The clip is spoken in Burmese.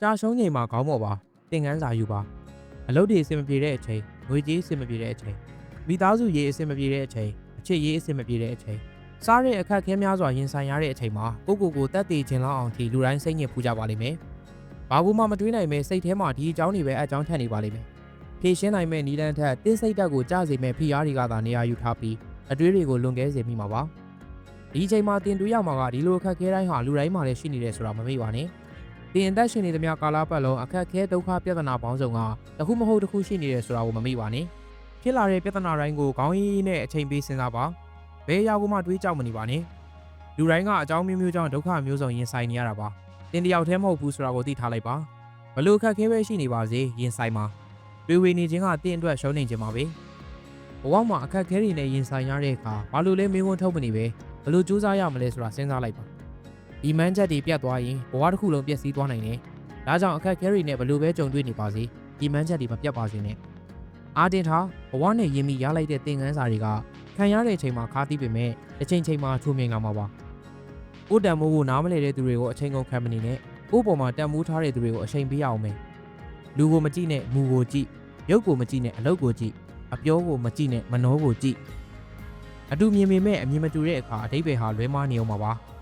ကြာရှုံးချိန်မှာခေါင်းပေါ်ပါသင်ကန်းစာယူပါအလုပ်တွေအဆင်မပြေတဲ့အချိန်ငွေကြေးအဆင်မပြေတဲ့အချိန်မိသားစုရေးအဆင်မပြေတဲ့အချိန်အချစ်ရေးအဆင်မပြေတဲ့အချိန်စားတဲ့အခက်ခဲများစွာရင်ဆိုင်ရတဲ့အချိန်မှာကိုကိုကိုတက်တည်ခြင်းလောက်အောင်ထိလူတိုင်းစိတ်ညစ်ဖူးကြပါလိမ့်မယ်ဘာဘူးမှမတွေးနိုင်ပဲစိတ်ထဲမှာဒီအကြောင်းတွေပဲအကြောင်းထက်နေပါလိမ့်မယ်ဖြည့်ရှင်းနိုင်မဲ့နီလန်ထက်တင်းစိတ်တက်ကိုကြစေမဲ့ဖိအားတွေကသာနေရာယူထားပြီးအတွေးတွေကိုလွန်ကဲစေမိမှာပါဒီအချိန်မှာတင်တူးရမှာကဒီလိုအခက်ခဲတိုင်းဟာလူတိုင်းမှာလည်းရှိနေတယ်ဆိုတာမမေ့ပါနဲ့ တင်အသက်ရှင်နေသမျှကာလပတ်လုံးအခက်အခဲဒုက္ခပြဿနာပေါင်းစုံကတစ်ခုမဟုတ်တစ်ခုရှိနေတယ်ဆိုတာကိုမမေ့ပါနဲ့ဖြစ်လာတဲ့ပြဿနာတိုင်းကိုခေါင်းရင်းရင်းနဲ့အချိန်ပေးစဉ်းစားပါဘယ်အရာကိုမှတွေးကြောက်မနေပါနဲ့လူတိုင်းကအကြောင်းမျိုးမျိုးကြောင့်ဒုက္ခမျိုးစုံရင်ဆိုင်နေရတာပါတင်တယောက်တည်းမဟုတ်ဘူးဆိုတာကိုသိထားလိုက်ပါဘလို့အခက်အခဲပဲရှိနေပါစေရင်ဆိုင်ပါတွေးဝေနေခြင်းကတင့်အတွက်ရှုံးနေခြင်းပါပဲဘဝမှာအခက်အခဲတွေနဲ့ရင်ဆိုင်ရတဲ့အခါဘာလို့လဲမေးခွန်းထုတ်မနေပဲဘလို့စူးစမ်းရမလဲဆိုတာစဉ်းစားလိုက်ပါ ဒီမန်းချက်တွေပြတ်သွားရင်ဘဝတစ်ခုလုံးပျက်စီးသွားနိုင်တယ်။ဒါကြောင့်အခက်အခဲတွေနဲ့ဘလို့ပဲကြုံတွေ့နေပါစေဒီမန်းချက်တွေမပြတ်ပါစေနဲ့။အာတင်ထားဘဝနဲ့ယဉ်မိရလိုက်တဲ့သင်ခန်းစာတွေကခံရတဲ့အချိန်မှာခါးသီးပေမဲ့တစ်ချိန်ချိန်မှာချုံမြင်လာမှာပါ။ကိုယ်တန်မိုးကိုနားမလဲတဲ့သူတွေကိုအချိန်ကုန်ခံမနေနဲ့။ကိုယ့်ပေါ်မှာတန်မိုးထားတဲ့သူတွေကိုအချိန်ပေးရအောင်မယ်။လူကိုမကြည့်နဲ့မူကိုကြည့်။ရုပ်ကိုမကြည့်နဲ့အလုပ်ကိုကြည့်။အပြောကိုမကြည့်နဲ့မနှောကိုကြည့်။အတူမြင်ပေမဲ့အမြင်မတူတဲ့အခါအတိတ်ပဲဟာလွဲမားနေအောင်ပါပါ။